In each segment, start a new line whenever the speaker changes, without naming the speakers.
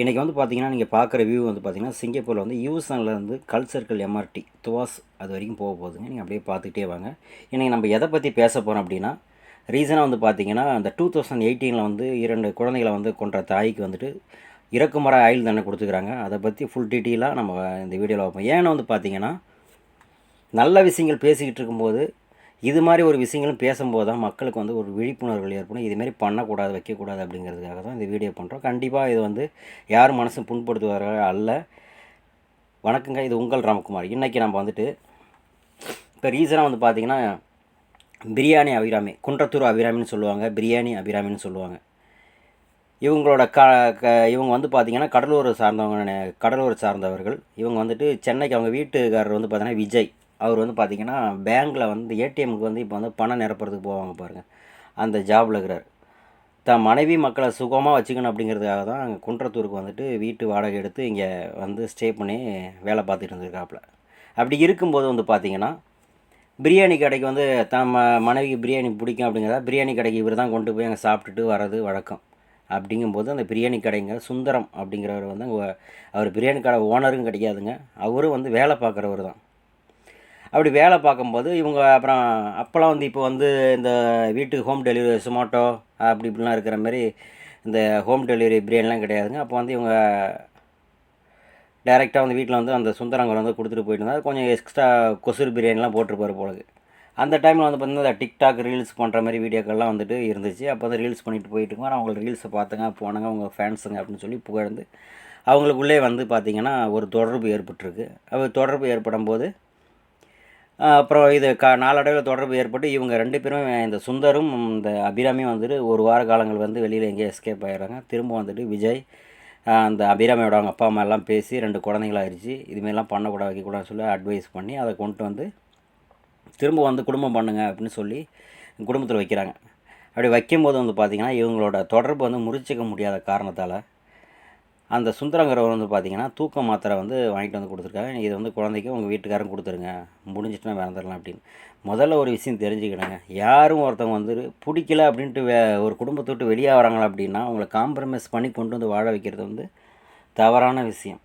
இன்றைக்கி வந்து பார்த்திங்கன்னா நீங்கள் பார்க்குற வியூ வந்து பார்த்தீங்கன்னா சிங்கப்பூரில் வந்து யூசன்லேருந்து கல் சர்க்கிள் எம்ஆர்டி துவாஸ் அது வரைக்கும் போக போகுதுங்க. நீங்கள் அப்படியே பார்த்துக்கிட்டே வாங்க. இன்றைக்கி நம்ம எதை பற்றி பேச போகிறோம் அப்படின்னா ரீசனாக வந்து பார்த்திங்கன்னா அந்த டூ தௌசண்ட் எயிட்டீனில் வந்து இரண்டு குழந்தைகளை வந்து கொன்ற தாய்க்கு வந்துட்டு இறக்குமர ஆயில் தண்டனை கொடுத்துக்கிறாங்க. அதை பற்றி ஃபுல் டீட்டெயிலாக நம்ம இந்த வீடியோவில் வைப்போம் ஏன்னு வந்து பார்த்திங்கன்னா நல்ல விஷயங்கள் பேசிக்கிட்டு இருக்கும்போது இது மாதிரி ஒரு விஷயங்களும் பேசும்போது தான் மக்களுக்கு வந்து ஒரு விழிப்புணர்வுகள் ஏற்படும். இதுமாரி பண்ணக்கூடாது வைக்கக்கூடாது அப்படிங்கிறதுக்காக தான் இந்த வீடியோ பண்ணுறோம் கண்டிப்பாக இது வந்து யார் மனசும் புண்படுத்துவார்கள் அல்ல. வணக்கங்க இது உங்கள் ராமகுமார். இன்றைக்கி நம்ம வந்துட்டு இப்போ ரீசனாக வந்து பார்த்திங்கன்னா பிரியாணி அபிராமி குன்றத்தூர் அபிராமின்னு சொல்லுவாங்க. பிரியாணி அபிராமின்னு சொல்லுவாங்க. இவங்களோட க க இவங்க வந்து பார்த்திங்கன்னா கடலூர் சார்ந்தவங்க கடலூர் சார்ந்தவர்கள். இவங்க வந்துட்டு சென்னைக்கு அவங்க வீட்டுக்காரர் வந்து பார்த்திங்கன்னா விஜய். அவர் வந்து பார்த்திங்கன்னா பேங்க்கில் வந்து ஏடிஎம்க்கு வந்து இப்போ வந்து பணம் நிரப்புறதுக்கு போவாங்க பாருங்கள் அந்த ஜாபில் இருக்கிறார். தன் மனைவி மக்களை சுகமாக வச்சுக்கணும் அப்படிங்கிறதுக்காக தான் அங்கே குன்றத்தூருக்கு வந்துட்டு வீட்டு வாடகை எடுத்து இங்கே வந்து ஸ்டே பண்ணி வேலை பார்த்துட்டு இருந்திருக்காப்புல. அப்படி இருக்கும்போது வந்து பார்த்திங்கன்னா பிரியாணி கடைக்கு வந்து தான் ம மனைவிக்கு பிரியாணி பிடிக்கும் அப்படிங்கிறதா பிரியாணி கடைக்கு இவர் தான் கொண்டு போய் அங்கே சாப்பிட்டுட்டு வர்றது வழக்கம். அப்படிங்கும்போது அந்த பிரியாணி கடைங்க சுந்தரம் அப்படிங்கிறவர் வந்து அவர் பிரியாணி கடை ஓனரும் கிடைக்காதுங்க. அவரும் வந்து வேலை பார்க்குறவர் தான். அப்படி வேலை பார்க்கும்போது இவங்க அப்புறம் அப்போல்லாம் வந்து இப்போ வந்து இந்த வீட்டுக்கு ஹோம் டெலிவரி சொமாட்டோ அப்படி இப்படிலாம் இருக்கிற மாதிரி இந்த ஹோம் டெலிவரி பிரியாணிலாம் கிடையாதுங்க. அப்போ வந்து இவங்க டைரெக்டாக வந்து வீட்டில் வந்து அந்த சுந்தரங்கள் வந்து கொடுத்துட்டு போயிட்டு இருந்தால் கொஞ்சம் எக்ஸ்ட்ரா கொசுறு பிரியாணிலாம் போட்டிருப்பார் போலக்கு அந்த டைமில் வந்து பார்த்தீங்கன்னா டிக்டாக் ரீல்ஸ் பண்ணுற மாதிரி வீடியோக்கள்லாம் வந்துட்டு இருந்துச்சு. அப்போ வந்து ரீல்ஸ் பண்ணிட்டு போயிட்டு இருக்கோம். அவங்க ரீல்ஸை பார்த்துங்க போனாங்க அவங்க ஃபேன்ஸுங்க அப்படின்னு சொல்லி புகழ்ந்து அவங்களுக்குள்ளே வந்து பார்த்திங்கன்னா ஒரு தொடர்பு ஏற்பட்டிருக்கு. அது தொடர்பு ஏற்படும் போது அப்புறம் இது க நாளடைவில் தொடர்பு ஏற்பட்டு இவங்க ரெண்டு பேரும் இந்த சுந்தரும் இந்த அபிராமியும் வந்துட்டு ஒரு வார காலங்கள் வந்து வெளியில் எங்கேயோ எஸ்கேப் ஆகிடுறாங்க திரும்ப வந்துட்டு விஜய் அந்த அபிராமியோட அவங்க அப்பா அம்மா எல்லாம் பேசி ரெண்டு குழந்தைங்களாகிடுச்சு இதுமாரிலாம் பண்ணக்கூடாது வைக்கக்கூடாதுன்னு சொல்லி அட்வைஸ் பண்ணி அதை கொண்டு வந்து திரும்ப வந்து குடும்பம் பண்ணுங்க அப்படின்னு சொல்லி குடும்பத்தில் வைக்கிறாங்க. அப்படி வைக்கும்போது வந்து பார்த்திங்கன்னா இவங்களோட தொடர்பு வந்து முறிச்சிக்க முடியாத காரணத்தால் அந்த சுந்தரங்கிறவர் வந்து பார்த்தீங்கன்னா தூக்க மாத்திரை வந்து வாங்கிட்டு வந்து கொடுத்துருக்காங்க இது வந்து குழந்தைக்கு உங்கள் வீட்டுக்காரங்க கொடுத்துருங்க. முடிஞ்சிட்டுனா வேறந்துடலாம் அப்படின்னு. முதல்ல ஒரு விஷயம் தெரிஞ்சுக்கிடுங்க. யாரும் ஒருத்தவங்க வந்து பிடிக்கல அப்படின்ட்டு வே ஒரு குடும்பத்தை விட்டு வெளியே வராங்களா அப்படின்னா அவங்கள காம்ப்ரமைஸ் பண்ணி கொண்டு வந்து வாழ வைக்கிறது வந்து தவறான விஷயம்.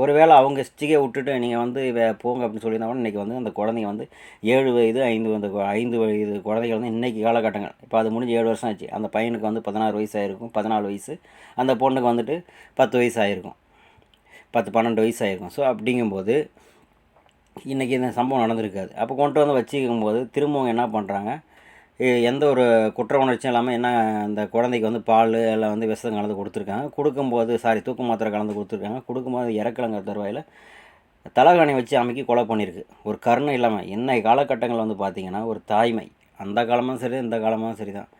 ஒருவேளை அவங்க ஸ்டிக்கை விட்டுட்டு நீங்கள் வந்து வே போங்க அப்படின்னு சொல்லியிருந்தா கூட இன்றைக்கி வந்து அந்த குழந்தைங்க வந்து ஏழு வயது ஐந்து வந்து ஐந்து வயது குழந்தைகள் வந்து இன்றைக்கி காலகட்டங்கள். இப்போ அது முடிஞ்சு ஏழு வருஷம் ஆச்சு. அந்த பையனுக்கு வந்து பதினாறு வயசு ஆகிருக்கும் பதினாலு வயசு. அந்த பொண்ணுக்கு வந்துட்டு பத்து வயசு ஆகிருக்கும் பத்து பன்னெண்டு வயசு ஆகிருக்கும் ஸோ அப்படிங்கும்போது இன்றைக்கி இந்த சம்பவம் நடந்திருக்காது. அப்போ கொண்டு வந்து வச்சுக்கும் போது திரும்பவும் என்ன பண்ணுறாங்க எந்த ஒரு குற்ற உணர்ச்சியும் இல்லாமல் என்ன அந்த குழந்தைக்கு வந்து பால் எல்லாம் வந்து விஷம் கலந்து கொடுத்துருக்காங்க. கொடுக்கும்போது சாரி தூக்க மாத்திரை கலந்து கொடுத்துருக்காங்க. கொடுக்கும்போது இறக்கலங்க தருவாயில் தலகாணி வச்சு அமைக்கி கொலை பண்ணியிருக்கு. ஒரு கருணை இல்லாமல் என்ன காலகட்டங்கள் வந்து பார்த்திங்கன்னா ஒரு தாய்மை. அந்த காலமும் சரி இந்த காலமும் சரி தான்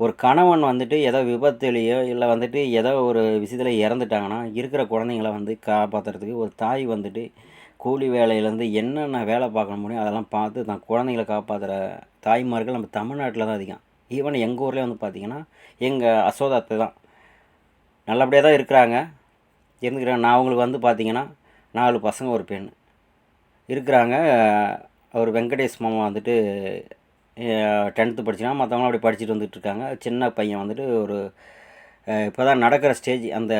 ஒரு கணவன் வந்துட்டு ஏதோ விபத்துலேயோ இல்லை வந்துட்டு ஏதோ ஒரு விஷயத்தில் இறந்துட்டாங்கன்னா இருக்கிற குழந்தைங்கள வந்து காப்பாற்றுறதுக்கு ஒரு தாய் வந்துட்டு கூலி வேலையிலேருந்து என்னென்ன வேலை பார்க்க முடியும் அதெல்லாம் பார்த்து தான் குழந்தைங்கள காப்பாற்றுற தாய்மார்கள் நம்ம தமிழ்நாட்டில் தான் அதிகம். ஈவன் எங்கள் ஊர்லேயே வந்து பார்த்திங்கன்னா எங்கள் அசோதாத்தை தான். நல்லபடியாக தான் இருக்கிறாங்க. இருந்துக்கிறாங்க நான் அவங்களுக்கு வந்து பார்த்திங்கன்னா நாலு பசங்க ஒரு பெண். இருக்கிறாங்க. அவர் வெங்கடேஷ் மாமா வந்துட்டு டென்த்து படிச்சுனா மற்றவங்களும் அப்படி படிச்சுட்டு வந்துட்டு இருக்காங்க. சின்ன பையன் வந்துட்டு ஒரு இப்போ தான் நடக்கிற ஸ்டேஜ் அந்த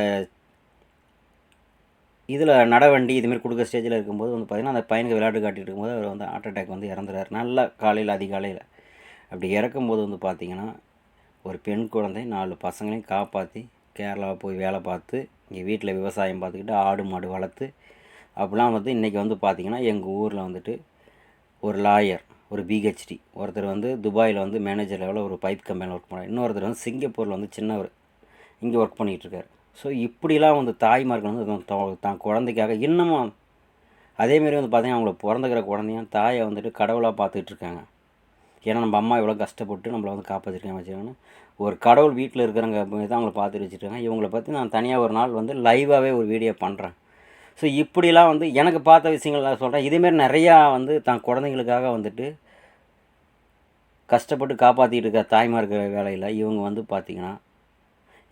இதில் நடவண்டி இதுமாரி கொடுக்குற ஸ்டேஜில் இருக்கும்போது வந்து பார்த்திங்கன்னா அந்த பையனுக்கு விளையாட்டு காட்டிட்டு இருக்கும்போது அவர் வந்து ஹார்ட் அட்டாக் வந்து இறந்துறாரு நல்லா காலையில் அதிகாலையில். அப்படி இறக்கும்போது வந்து பார்த்திங்கன்னா ஒரு பெண் குழந்தை நாலு பசங்களையும் காப்பாற்றி கேரளாவை போய் வேலை பார்த்து இங்கே வீட்டில் விவசாயம் பார்த்துக்கிட்டு ஆடு மாடு வளர்த்து அப்படிலாம் வந்து இன்றைக்கி வந்து பார்த்திங்கன்னா எங்கள் ஊரில் வந்துட்டு ஒரு லாயர் ஒரு பிஹெச்டி ஒருத்தர் வந்து துபாயில் வந்து மேனேஜர் லெவலில் ஒரு பைப் கம்பெனியில் ஒர்க் பண்ணுறாரு இன்னொருத்தர் வந்து சிங்கப்பூரில் வந்து சின்னவர் இங்கே ஒர்க் பண்ணிகிட்ருக்காரு ஸோ இப்படிலாம் வந்து தாய்மார்கள் வந்து தான் குழந்தைக்காக இன்னமும் அதேமாரி வந்து பார்த்திங்கன்னா அவங்கள பிறந்துக்கிற குழந்தையும் தாயை வந்துட்டு கடவுளாக பார்த்துட்ருக்காங்க ஏன்னா நம்ம அம்மா இவ்வளோ கஷ்டப்பட்டு நம்மளை வந்து காப்பாற்றிருக்காங்க வச்சுருக்காங்க ஒரு கடவுள் வீட்டில் இருக்கிறவங்க தான் அவங்கள பார்த்துட்டு வச்சுருக்காங்க இவங்கள பற்றி நான் தனியாக ஒரு நாள் வந்து லைவாகவே ஒரு வீடியோ பண்ணுறேன் ஸோ இப்படிலாம் வந்து எனக்கு பார்த்த விஷயங்கள்லாம் சொல்கிறேன் இதேமாரி நிறையா வந்து தான் குழந்தைங்களுக்காக வந்துட்டு கஷ்டப்பட்டு காப்பாற்றிட்டு இருக்க தாய்மார்கள் வேலையில் இவங்க வந்து பார்த்திங்கன்னா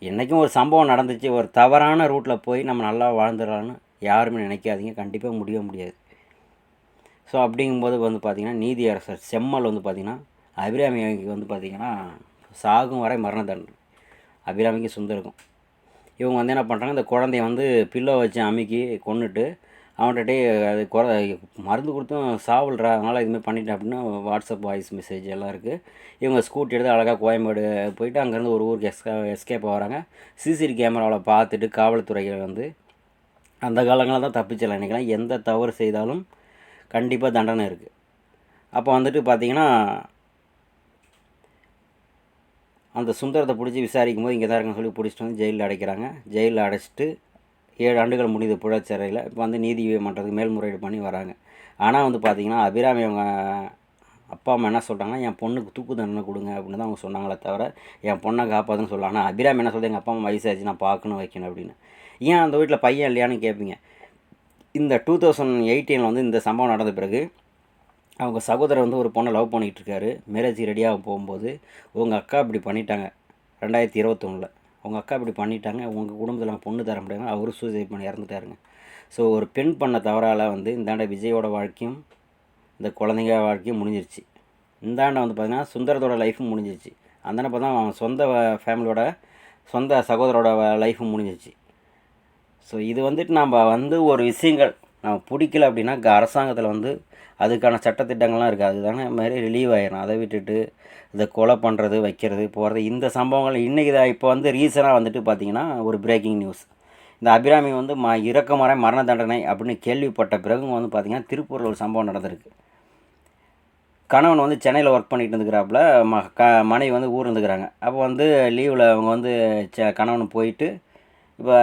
என்றைக்கும் ஒரு சம்பவம் நடந்துச்சு. ஒரு தவறான ரூட்டில் போய் நம்ம நல்லா வாழ்ந்துடலான்னு யாருமே நினைக்காதீங்க. கண்டிப்பாக முடிய முடியாது. ஸோ அப்படிங்கும்போது வந்து பார்த்திங்கன்னா நீதியரசர் செம்மல் வந்து பார்த்திங்கன்னா அபிராமிக்கு வந்து பார்த்திங்கன்னா சாகும் வரை மரண தண்டனை. அபிராமிக்கு சுந்தருக்கும் இவங்க வந்து என்ன பண்ணுறாங்க இந்த குழந்தைய வந்து பில்லோ வச்சு அமுக்கி கொண்டுட்டு அவன்கிட்ட அது குற மருந்து கொடுத்தும் சாவல்றா அதனால் இதுமாதிரி பண்ணிட்டேன் அப்படின்னு வாட்ஸ்அப் வாய்ஸ் மெசேஜ் எல்லாம் இருக்குது இவங்க ஸ்கூட்டி எடுத்து அழகாக கோயம்பேடு போயிட்டு அங்கேருந்து ஒரு ஊருக்கு எஸ்கே எஸ்கேப் ஆகிறாங்க சிசிடி கேமராவில் பார்த்துட்டு காவல்துறைகள் வந்து அந்த காலங்களில் தான் தப்பிச்சலாம் நினைக்கலாம் எந்த தவறு செய்தாலும் கண்டிப்பாக தண்டனை இருக்குது அப்போ வந்துட்டு பார்த்தீங்கன்னா அந்த சுந்தரத்தை பிடிச்சி விசாரிக்கும் போது இங்கே தான் இருக்குன்னு சொல்லி பிடிச்சிட்டு வந்து ஜெயிலில் அடைக்கிறாங்க. ஜெயிலில் அடைச்சிட்டு ஏழு ஆண்டுகள் முடிந்த புழச்சிறையில் இப்போ வந்து நீதி மன்றத்துக்கு மேல்முறையீடு பண்ணி வராங்க. ஆனால் வந்து பார்த்திங்கன்னா அபிராமி அவங்க அப்பா அம்மா என்ன சொல்கிறாங்கன்னா என் பொண்ணுக்கு தூக்கு தண்டனை கொடுங்க அப்படின்னு தான் அவங்க சொன்னாங்களே தவிர என் பொண்ணை காப்பாதுன்னு சொல்லலாம் ஆனால் அபிராமி என்ன சொல்கிறது எங்கள் அப்பா அம்மா வயசாச்சு நான் பார்க்கணும் வைக்கணும் அப்படின்னு. ஏன் அந்த வீட்டில் பையன் இல்லையான்னு கேட்பீங்க இந்த டூ தௌசண்ட் எயிட்டீனில் வந்து இந்த சம்பவம் நடந்த பிறகு அவங்க சகோதரர் வந்து ஒரு பொண்ணை லவ் பண்ணிகிட்டு இருக்காரு. மேரேஜ் ரெடியாக போகும்போது உங்கள் அக்கா இப்படி பண்ணிட்டாங்க. ரெண்டாயிரத்தி இருபத்தொன்னில். உங்கள் அக்கா இப்படி பண்ணிட்டாங்க உங்கள் குடும்பத்தில் பொண்ணு தர முடியாங்க அவரும் சூசைட் பண்ணி இறந்துட்டாருங்க. ஸோ ஒரு பெண் பண்ண தவறால் வந்து இந்தாண்ட விஜயோட வாழ்க்கையும் இந்த குழந்தைங்க வாழ்க்கையும் முடிஞ்சிருச்சு. இந்தாண்ட வந்து பார்த்திங்கன்னா சுந்தரத்தோட லைஃபும் முடிஞ்சிருச்சு. அந்தாண்ட பார்த்தா அவன் சொந்த ஃபேமிலியோட சொந்த சகோதரோட லைஃபும் முடிஞ்சிருச்சு. ஸோ இது வந்துட்டு நம்ம வந்து ஒரு விஷயங்கள் நம்ம பிடிக்கல அப்படின்னா க- அரசாங்கத்தில் வந்து அதுக்கான சட்டத்திட்டங்கள்லாம் இருக்குது. அதுதானே மாதிரி ரிலீவ் ஆயிடும் அதை விட்டுட்டு இதை கொலை பண்ணுறது வைக்கிறது போகிறது இந்த சம்பவங்கள் இன்றைக்கி தான் இப்போ வந்து ரீசனாக வந்துட்டு பார்த்திங்கன்னா ஒரு பிரேக்கிங் நியூஸ் இந்த அபிராமி வந்து ம இறக்கமறை மரண தண்டனை அப்படின்னு கேள்விப்பட்ட பிறகு வந்து பார்த்திங்கன்னா திருப்பூரில் ஒரு சம்பவம் நடந்திருக்கு. கணவன் வந்து சென்னையில் ஒர்க் பண்ணிட்டு இருந்துக்கிறாப்புல ம க மனைவி வந்து ஊர் இருந்துக்கிறாங்க. அப்போ வந்து லீவில் அவங்க வந்து ச கணவன் போயிட்டு இப்போ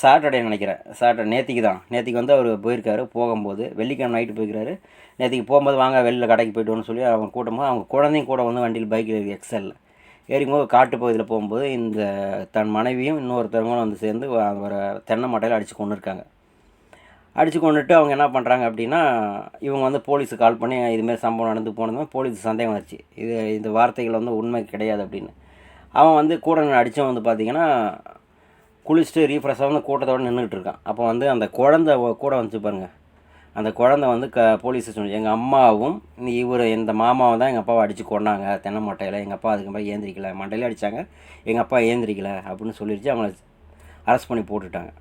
சாட்டர்டே நினைக்கிறேன். சாட்டர்டே நேத்திக்கு தான். நேத்திக்கு வந்து அவர் போயிருக்காரு. போகும்போது வெள்ளிக்கிழமை நைட்டு போயிருக்காரு. நேத்திக்கு போகும்போது வாங்க வெளியில் கடைக்கு போய்ட்டுன்னு சொல்லி அவங்க கூட்டமாக அவங்க குழந்தையும் கூட வந்து வண்டியில் பைக்கில் எக்ஸலில் ஏறிக்கும்போது காட்டு பகுதியில் போகும்போது இந்த தன் மனைவியும் இன்னொருத்தவங்களும் வந்து சேர்ந்து வ- அவரை தென்னை மட்டையில் அடித்து கொண்டு இருக்காங்க அடித்து கொண்டுட்டு அவங்க என்ன பண்ணுறாங்க அப்படின்னா இவங்க வந்து போலீஸுக்கு கால் பண்ணி இதுமாரி சம்பவம் நடந்து போனதுமே போலீஸ் சந்தேகம் வந்துச்சு இது இந்த வார்த்தைகள் வந்து உண்மை கிடையாது அப்படின்னு. அவன் வந்து கூட அடித்தவன் வந்து பார்த்திங்கன்னா குளிச்சுட்டு ரீஃப்ரெஷ்ஷாக வந்து கூட்டத்தோட நின்றுட்டு இருக்கான். அப்போ வந்து அந்த குழந்தை கூட வந்துச்சு பாருங்கள் அந்த குழந்தை வந்து க போலீஸ் ஸ்டேஷன் எங்கள் அம்மாவும் இவர் இந்த மாமாவும் தான் எங்கள் அப்பாவை அடித்து கொண்டாங்க தென்னை மட்டையில். எங்கள் அப்பா அதுக்கு மாதிரி ஏந்திரிக்கல. மண்டையில அடித்தாங்க எங்கள் அப்பா ஏந்திரிக்கல அப்படின்னு சொல்லிடுச்சு. அவங்கள அரெஸ்ட் பண்ணி போட்டுட்டாங்க.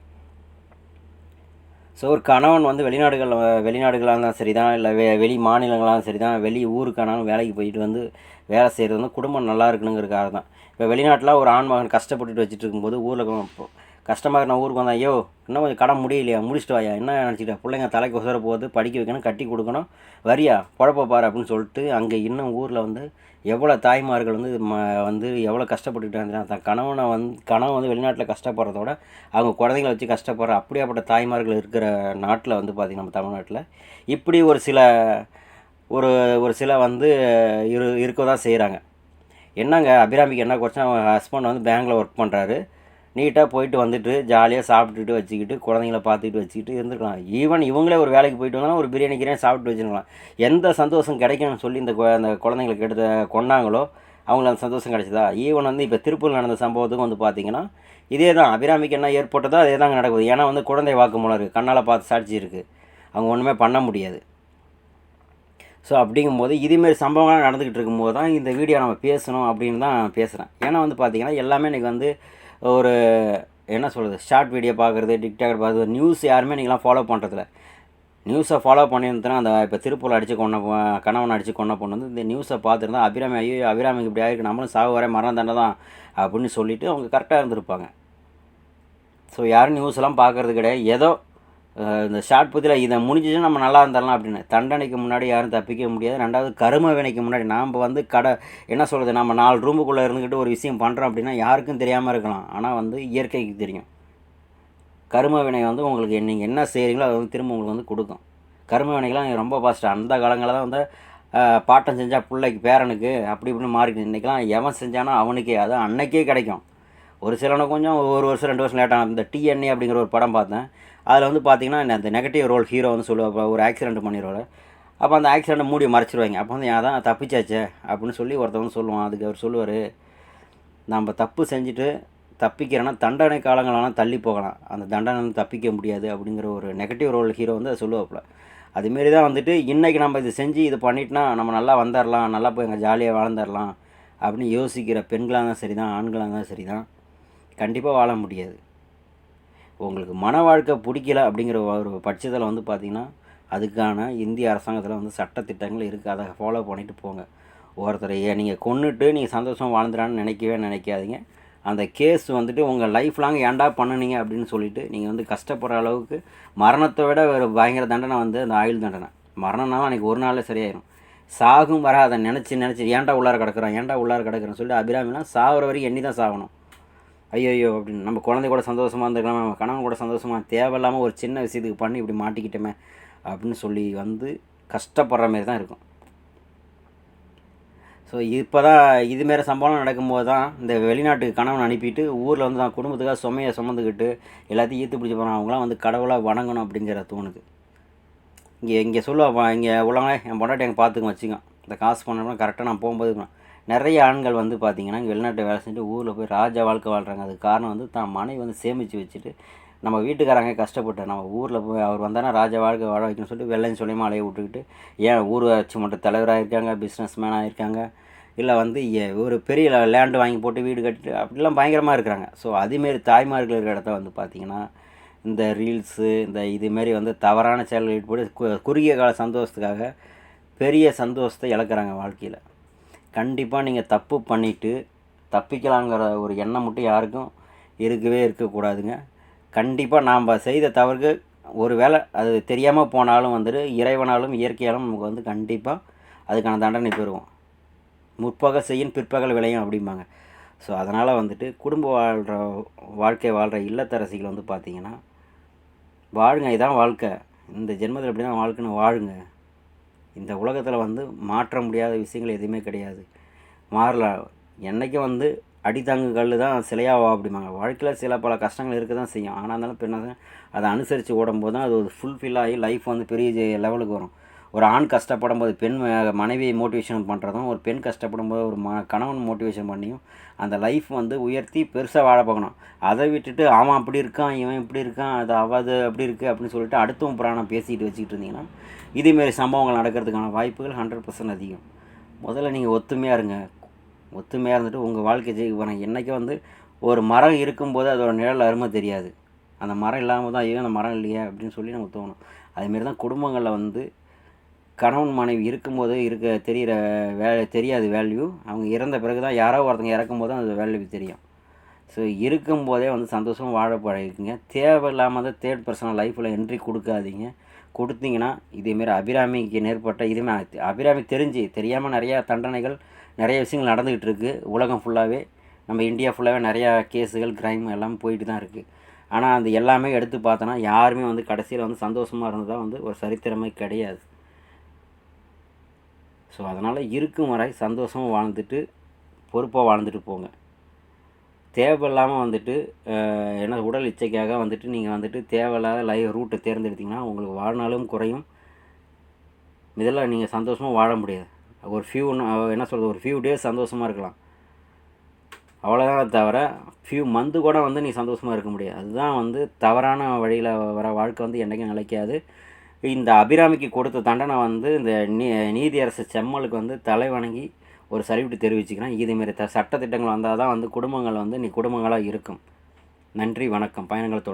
ஸோ ஒரு கணவன் வந்து வெளிநாடுகளில் வெளிநாடுகளாக இருந்தாலும் சரி தான் இல்லை வெ வெளி மாநிலங்களாக சரி தான் வெளி ஊருக்கானாலும் வேலைக்கு போயிட்டு வந்து வேலை செய்கிறது வந்து குடும்பம் நல்லா இருக்கணுங்கிறக்காக தான் இப்போ வெளிநாட்டில் ஒரு ஆண்மகன் கஷ்டப்பட்டுட்டு வச்சுட்டு இருக்கும்போது ஊரில் கஷ்டமாக நான் ஊருக்கு வந்தேன் ஐயோ இன்னும் கொஞ்சம் கடன் முடியலையா முடிச்சிட்டு வாயா என்ன நினச்சிக்கிட்ட பிள்ளைங்க தலைக்கு உசர போகுது படிக்க வைக்கணும் கட்டி கொடுக்கணும் வரியா குழப்ப பாரு அப்படின்னு சொல்லிட்டு அங்கே இன்னும் ஊரில் வந்து எவ்வளோ தாய்மார்கள் வந்து ம வந்து எவ்வளோ கஷ்டப்பட்டுட்டு இருந்தாங்க தன் கணவனை வந்து கணவன் வந்து வெளிநாட்டில் கஷ்டப்படுறதோட அவங்க குழந்தைங்கள வச்சு கஷ்டப்படுற அப்படியாப்பட்ட தாய்மார்கள் இருக்கிற நாட்டில் வந்து பார்த்திங்கன்னா நம்ம தமிழ்நாட்டில் இப்படி ஒரு சில ஒரு ஒரு சில வந்து இரு இருக்க தான் செய்கிறாங்க என்னங்க அபிராமிக்கு என்ன குறைச்சா அவன் ஹஸ்பண்ட் வந்து பேங்க்கில் ஒர்க் பண்ணுறாரு நீட்டாக போயிட்டு வந்துட்டு ஜாலியாக சாப்பிட்டுட்டு வச்சுக்கிட்டு குழந்தைங்கள பார்த்துக்கிட்டு வச்சுக்கிட்டு இருந்துருக்கலாம். ஈவன் இவங்களே ஒரு வேலைக்கு போயிட்டு வந்தாலும் ஒரு பிரியாணி கிரியாணி சாப்பிட்டு வச்சுருக்கலாம். எந்த சந்தோஷம் கிடைக்கும்னு சொல்லி இந்த கு- அந்த குழந்தைங்களுக்கு எடுத்த கொண்டாங்களோ அவங்களுக்கு அந்த சந்தோஷம் கிடைச்சதா? ஈவன் வந்து இப்போ திருப்பூர் நடந்த சம்பவத்துக்கும் வந்து பார்த்தீங்கன்னா இதே தான் அபிராமிக்கு என்ன ஏற்பட்டதோ அதே தாங்க நடக்குது. ஏன்னா வந்து குழந்தை வாக்குமூலம் இருக்குது கண்ணால் பார்த்து சாட்சி இருக்குது அவங்க ஒன்றுமே பண்ண முடியாது. ஸோ அப்படிங்கும்போது இதுமாரி சம்பவங்கள்லாம் நடந்துக்கிட்டு இருக்கும்போது தான் இந்த வீடியோ நம்ம பேசணும் அப்படின்னு தான் பேசுகிறேன் ஏன்னா வந்து பார்த்திங்கன்னா எல்லாமே இன்றைக்கி வந்து ஒரு என்ன சொல்கிறது ஷார்ட் வீடியோ பார்க்குறது டிக்டாக் பார்க்குறது நியூஸ் யாருமே நீங்களாம் ஃபாலோ பண்ணுறதில்ல நியூஸை ஃபாலோ பண்ணியிருந்தேன்னா அந்த இப்போ திருப்பூரில் அடித்து கொண்ட கணவன் அடித்து கொண்ட பொண்ணு வந்து இந்த நியூஸை பார்த்துருந்தா அபிராமி ஐயோ அபிராமிக்கு இப்படி ஆயிருக்கு நம்மளும் சாவு வர மரம் தண்டனை தான் அப்படின்னு சொல்லிவிட்டு அவங்க கரெக்டாக இருந்திருப்பாங்க. ஸோ யாரும் நியூஸ்லாம் பார்க்குறது கிடையாது. ஏதோ இந்த ஷார்ட் பற்றியில் இதை முடிஞ்சிச்சுன்னா நம்ம நல்லா இருந்துடலாம் அப்படின்னு. தண்டனைக்கு முன்னாடி யாரும் தப்பிக்க முடியாது. ரெண்டாவது கரும வினைக்கு முன்னாடி. நாம் வந்து கடை என்ன சொல்கிறது நம்ம நாலு ரூமுக்குள்ளே இருந்துக்கிட்டு ஒரு விஷயம் பண்ணுறோம் அப்படின்னா யாருக்கும் தெரியாமல் இருக்கலாம். ஆனால் வந்து இயற்கைக்கு தெரியும். கரும வினை வந்து உங்களுக்கு நீங்கள் என்ன செய்கிறீங்களோ அது வந்து திரும்ப உங்களுக்கு வந்து கொடுக்கும். கரும வினைகள்லாம் ரொம்ப ஃபாஸ்ட்டு அந்த காலங்களில் தான் வந்து பாட்டம் செஞ்சால் பிள்ளைக்கு பேரனுக்கு அப்படி இப்படின்னு மாறிக்கணும் இன்றைக்கெலாம் எவன் செஞ்சானோ அவனுக்கே. அது அன்னைக்கே கிடைக்கும். ஒரு சிலனை கொஞ்சம் ஒரு வருஷம் ரெண்டு வருஷம் லேட்டாக இந்த டிஎன்ஏ அப்படிங்கிற ஒரு படம் பார்த்தேன். அதில் வந்து பார்த்தீங்கன்னா அந்த நெகட்டிவ் ரோல் ஹீரோ வந்து சொல்லுவாங்க ஒரு ஆக்சிடென்ட் பண்ணிடுவாரு. அப்போ அந்த ஆக்சிடென்ட்டை மூடி மறைச்சிருவாங்க. அப்போ வந்து அதான் தப்பிச்சாச்சே? அப்படின்னு சொல்லி ஒருத்தவங்க சொல்லுவான். அதுக்கு அவர் சொல்லுவார் நம்ம தப்பு செஞ்சுட்டு தப்பிக்கிறேன்னா தண்டனை காலங்களெல்லாம் தள்ளி போகலாம். அந்த தண்டனை வந்து தப்பிக்க முடியாது. அப்படிங்கிற ஒரு நெகட்டிவ் ரோல் ஹீரோ வந்து அதை சொல்லுவாப்பில். அதுமாரி தான் வந்துட்டு இன்றைக்கி நம்ம இது செஞ்சு இது பண்ணிட்டுனா நம்ம நல்லா வந்துடலாம் நல்லா போய் எங்கள் ஜாலியாக வாழ்ந்துடலாம் அப்படின்னு யோசிக்கிற பெண்களாக இருந்தால் சரி தான் ஆண்களாக இருந்தாலும் சரி தான் கண்டிப்பாக வாழ முடியாது. உங்களுக்கு மன வாழ்க்கை பிடிக்கல அப்படிங்கிற ஒரு பட்சத்தில் வந்து பார்த்திங்கன்னா அதுக்கான இந்திய அரசாங்கத்தில் வந்து சட்டத்திட்டங்கள் இருக்குது அதை ஃபாலோ பண்ணிட்டு போங்க. ஒருத்தரை நீங்கள் கொண்டுட்டு நீங்கள் சந்தோஷம் வாழ்ந்துடான்னு நினைக்கவே நினைக்காதீங்க. அந்த கேஸ் வந்துட்டு உங்கள் லைஃப் லாங் ஏன்டா பண்ணுனீங்க அப்படின்னு சொல்லிவிட்டு நீங்கள் வந்து கஷ்டப்படுற அளவுக்கு மரணத்தை விட ஒரு பயங்கர தண்டனை வந்து அந்த ஆயுள் தண்டனை. மரணம்னாலும் அன்றைக்கி ஒரு நாளில் சரியாயிடும் சாகும் வர அதை நினச்சி நினச்சி ஏன்டா உள்ளார கிடக்கிறோம் ஏன்டா உள்ளார கிடக்கிறோம் சொல்லிட்டு அபிராமிலாம் சாகிற வரைக்கும் எண்ணி தான் சாகணும். ஐயோ அப்படின்னு. நம்ம குழந்தை கூட சந்தோஷமாக இருந்திருக்கலாம் நம்ம கணவன் கூட சந்தோஷமாக தேவையில்லாமல் ஒரு சின்ன விஷயத்துக்கு பண்ணி இப்படி மாட்டிக்கிட்டோமே அப்படின்னு சொல்லி வந்து கஷ்டப்படுற மாதிரி தான் இருக்கும். ஸோ இப்போ தான் இதுமாரி சம்பவம் நடக்கும்போது தான் இந்த வெளிநாட்டுக்கு கணவன் அனுப்பிட்டு ஊரில் வந்து தான் குடும்பத்துக்காக சுமையை சுமந்துக்கிட்டு எல்லாத்தையும் ஈர்த்து பிடிச்சி போகிறான் அவங்களாம் வந்து கடவுளாக வணங்கணும் அப்படிங்கிற தோணுது. இங்கே இங்கே சொல்லுவா இங்கே உள்ளவங்களே என் பொண்டாட்டி எங்கள் பார்த்துக்க வச்சுக்கோ இந்த காசு பண்ணோம்னா கரெக்டாக நான் போகும்போது நிறைய ஆண்கள் வந்து பார்த்திங்கன்னா இங்கே வெளிநாட்டு வேலை செஞ்சுட்டு ஊரில் போய் ராஜா வாழ்க்கை வாழ்கிறாங்க அதுக்கு காரணம் வந்து தான் மனைவி வந்து சேமித்து வச்சுட்டு நம்ம வீட்டுக்காரங்க கஷ்டப்பட்டு நம்ம ஊரில் போய் அவர் வந்தானா ராஜா வாழ்க்கை வாழ வைக்கணும்னு சொல்லிட்டு வெள்ளையும் சொல்லி அலைய விட்டுக்கிட்டு ஏன் ஊராட்சி மன்ற தலைவராக இருக்காங்க பிஸ்னஸ் மேனாக இருக்காங்க இல்லை வந்து ஒரு பெரிய லேண்டு வாங்கி போட்டு வீடு கட்டிட்டு அப்படிலாம் பயங்கரமாக இருக்கிறாங்க. ஸோ அதேமாரி தாய்மார்கள் இருக்கிற இடத்த வந்து பார்த்திங்கன்னா இந்த ரீல்ஸு இந்த இதுமாரி வந்து தவறான செயல்கள் ஈடுபட்டு கு- குறுகிய கால சந்தோஷத்துக்காக பெரிய சந்தோஷத்தை இழக்கிறாங்க வாழ்க்கையில். கண்டிப்பாக நீங்கள் தப்பு பண்ணிவிட்டு தப்பிக்கலாங்கிற ஒரு எண்ணம் மட்டும் யாருக்கும் இருக்கவே இருக்கக்கூடாதுங்க. கண்டிப்பாக நாம் செய்த தவறுக்கு ஒரு வேளை அது தெரியாமல் போனாலும் வந்துட்டு இறைவனாலும் இயற்கையாலும் நமக்கு வந்து கண்டிப்பாக அதுக்கான தண்டனை பெறுவோம். முற்பக செய்யும் பிற்பகல் விளையும் அப்படிம்பாங்க. ஸோ அதனால் வந்துட்டு குடும்ப வாழ்கிற வாழ்க்கை வாழ்கிற இல்லத்தரசிகள் வந்து பார்த்திங்கன்னா வாழுங்க இதான் வாழ்க்கை. இந்த ஜென்மத்தில் எப்படி தான் வாழ்க்கைன்னு வாழுங்க. இந்த உலகத்தில் வந்து மாற்ற முடியாத விஷயங்கள் எதுவுமே கிடையாது. மாறலாம் என்றைக்கும் வந்து அடித்தாங்கு கல் தான் சிலையாவா அப்படிம்பாங்க. வாழ்க்கையில் சில பல கஷ்டங்கள் இருக்க தான் செய்யும். ஆனால் இருந்தாலும் இப்போ அதை அனுசரித்து ஓடும்போது தான் அது ஒரு ஃபுல்ஃபில் ஆகி லைஃப் வந்து பெரிய லெவலுக்கு வரும். ஒரு ஆண் கஷ்டப்படும் போது பெண் மனைவியை மோட்டிவேஷன் பண்ணுறதும் ஒரு பெண் கஷ்டப்படும் போது ஒரு ம கணவன் மோட்டிவேஷன் பண்ணியும் அந்த லைஃப் வந்து உயர்த்தி பெருசாக வாழ பார்க்கணும். அதை விட்டுட்டு அவன் அப்படி இருக்கான் இவன் இப்படி இருக்கான் அது அவது அப்படி இருக்குது அப்படின்னு சொல்லிட்டு அடுத்தவன் புராணம் பேசிக்கிட்டு வச்சுக்கிட்டு இருந்தீங்கன்னா இதேமாரி சம்பவங்கள் நடக்கிறதுக்கான வாய்ப்புகள் ஹண்ட்ரட் பர்சன்ட் அதிகம். முதல்ல நீங்கள் ஒத்துமையாக இருங்க. ஒத்துமையாக இருந்துட்டு உங்கள் வாழ்க்கை ஜெயிக்க போகிறேன் என்றைக்கு வந்து ஒரு மரம் இருக்கும்போது அதோட நிழல் அருமை தெரியாது. அந்த மரம் இல்லாமல் தான் ஐயோ அந்த மரம் இல்லையே அப்படின்னு சொல்லி நமக்கு தோணும். அதுமாரி தான் குடும்பங்களில் வந்து கணவன் மனைவி இருக்கும்போது இருக்க தெரிகிற வே தெரியாது வேல்யூ அவங்க இறந்த பிறகு தான் யாரோ ஒருத்தங்க இறக்கும்போது தான் அந்த வேல்யூ தெரியும். ஸோ இருக்கும்போதே வந்து சந்தோஷமாக வாழ பழகிக்குங்க. தேவையில்லாமல் தான் தேர்ட் பர்சனல் லைஃப்பில் என்ட்ரி கொடுக்காதீங்க. கொடுத்தீங்கன்னா இதேமாரி அபிராமிக்கு நேர்பட்ட இதுமே அபிராமி தெரிஞ்சு தெரியாமல் நிறையா தண்டனைகள் நிறைய விஷயங்கள் நடந்துக்கிட்டு இருக்குது உலகம் ஃபுல்லாகவே நம்ம இந்தியா ஃபுல்லாகவே நிறையா கேஸுகள் கிரைம் எல்லாம் போயிட்டு தான் இருக்குது ஆனால் அது எல்லாமே எடுத்து பார்த்தோன்னா யாருமே வந்து கடைசியில் வந்து சந்தோஷமாக இருந்ததாக வந்து ஒரு சரித்திரமே கிடையாது. ஸோ அதனால் இருக்கும் வரை சந்தோஷமாக வாழ்ந்துட்டு பொறுப்பாக வாழ்ந்துட்டு போங்க. தேவையில்லாமல் வந்துட்டு ஏன்னா உடல் இச்சைக்காக வந்துட்டு நீங்கள் வந்துட்டு தேவையில்லாத லைவ் ரூட்டை தேர்ந்தெடுத்திங்கன்னா உங்களுக்கு வாழ்நாளும் குறையும். இதெல்லாம் நீங்கள் சந்தோஷமாக வாழ முடியாது. ஒரு ஃபியூ என்ன சொல்கிறது ஒரு ஃபியூ டேஸ் சந்தோஷமாக இருக்கலாம். அவ்வளோதான் தவிர ஃபியூ மந்த்து கூட வந்து நீ சந்தோஷமாக இருக்க முடியாது. அதுதான் வந்து தவறான வழியில் வர வாழ்க்கை வந்து என்றைக்கும் நிலைக்காது இந்த அபிராமிக்கு கொடுத்த தண்டனை வந்து இந்த நீ நீதியரசு செம்மலுக்கு வந்து தலை வணங்கி ஒரு சரிவிட்டு தெரிவிச்சுக்கிறேன். இதேமாரி த சட்டத்திட்டங்கள் வந்தால் தான் வந்து குடும்பங்கள் வந்து நீ குடும்பங்களாக இருக்கும். நன்றி வணக்கம். பயணங்களை தொடரும்.